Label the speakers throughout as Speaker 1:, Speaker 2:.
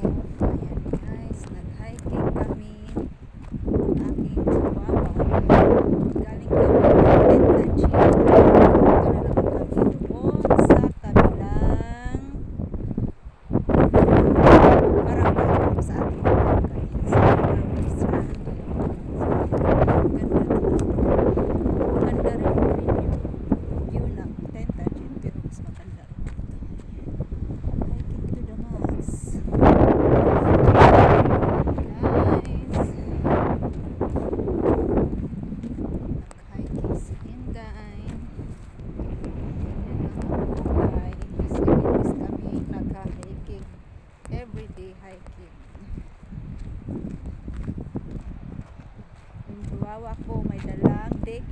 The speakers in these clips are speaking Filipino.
Speaker 1: Ayan guys, nag-hiking kami. Ng aking. Galing kami. Ng Bedna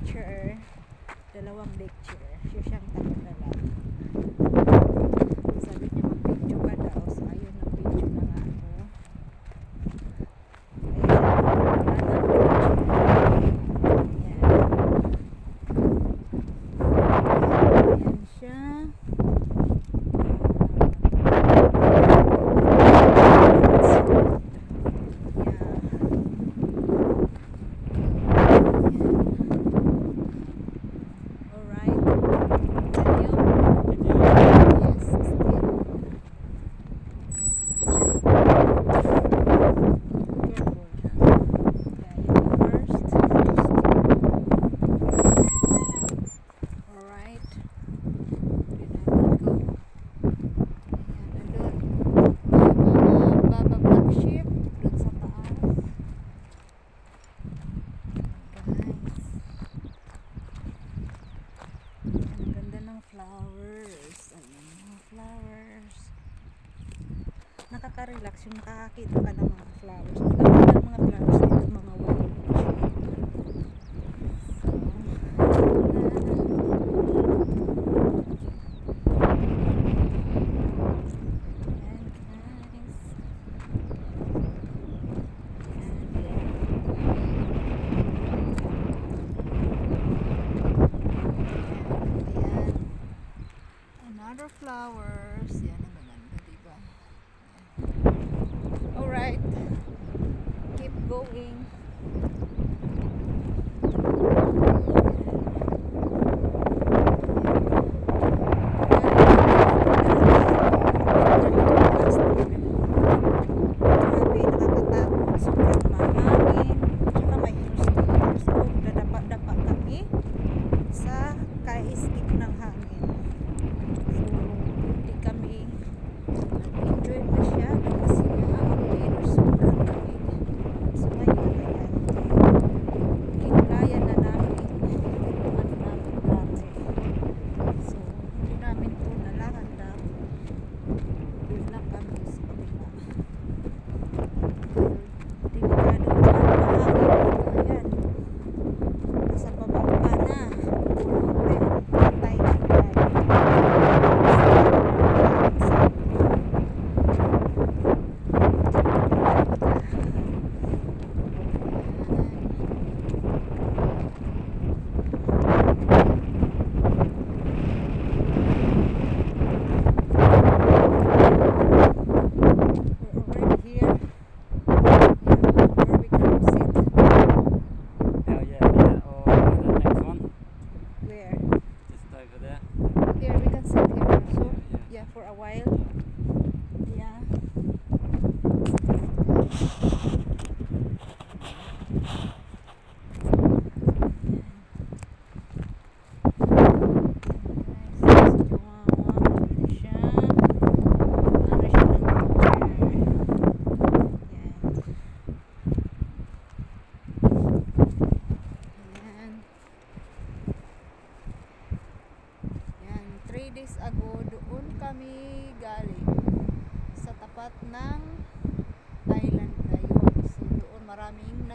Speaker 1: lecture, dalawang lecture. flowers. Ayan, mga flowers. Nakaka-relax yung nakakakita ka ng mga flowers. Ang mga flowers dito, mga wild. for a while.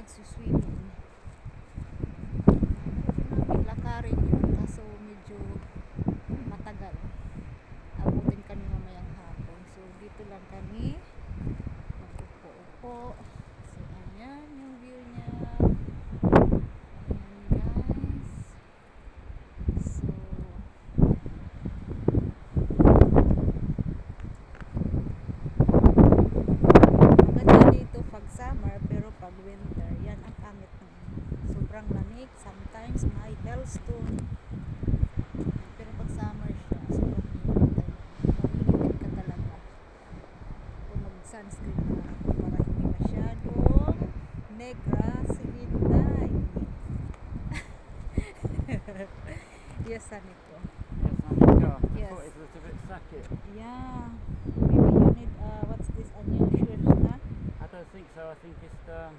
Speaker 1: It's so sweet. Yeah, Yes.
Speaker 2: I thought it was a bit sacky.
Speaker 1: Yeah. Maybe you need, uh, what's this, unusual? Huh?
Speaker 2: I don't think so. I think it's the...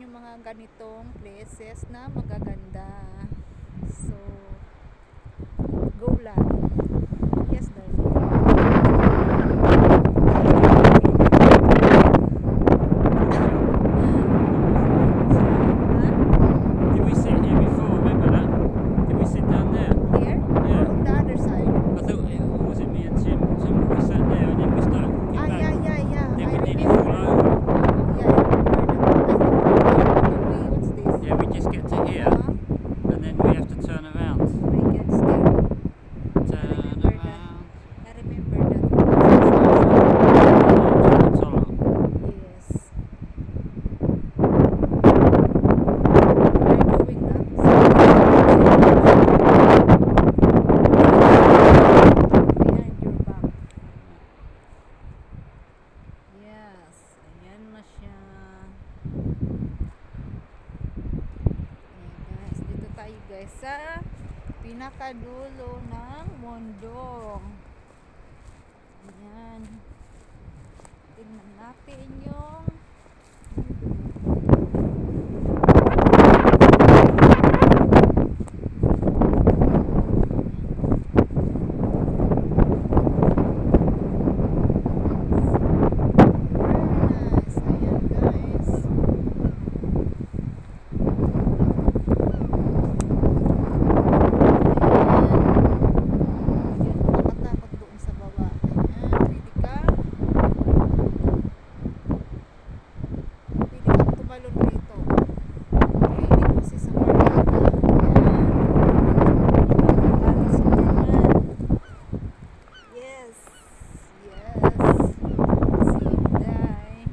Speaker 1: yung mga ganitong places na magaganda. guys sa pinakadulo ng mundo. Ayan. Tingnan natin yung Yes. Yes. Save. Ayan.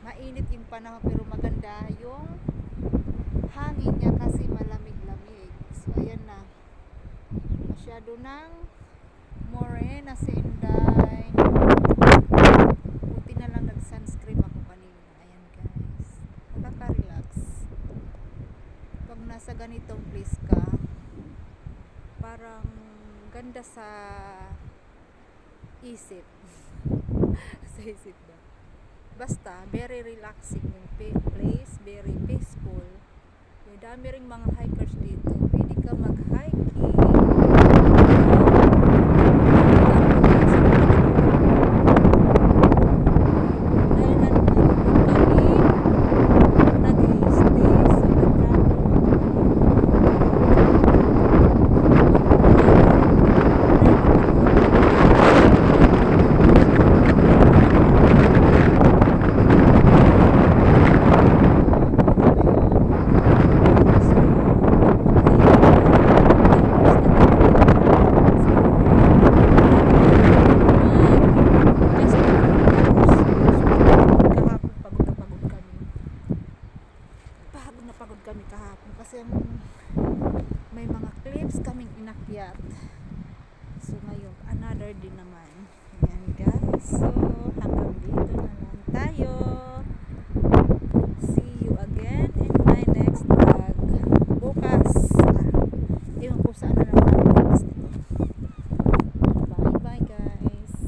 Speaker 1: Mainit yung panahon pero maganda yung hangin niya kasi malamig-lamig. So ayan na. Masyado nang morena si Inday. ganitong place ka parang ganda sa isip. Sa isip ba? Basta very relaxing yung place very peaceful. Yung dami ring mga hikers dito. Pwede ka mag hiking inakyat. So ngayon another din naman. Yan guys. So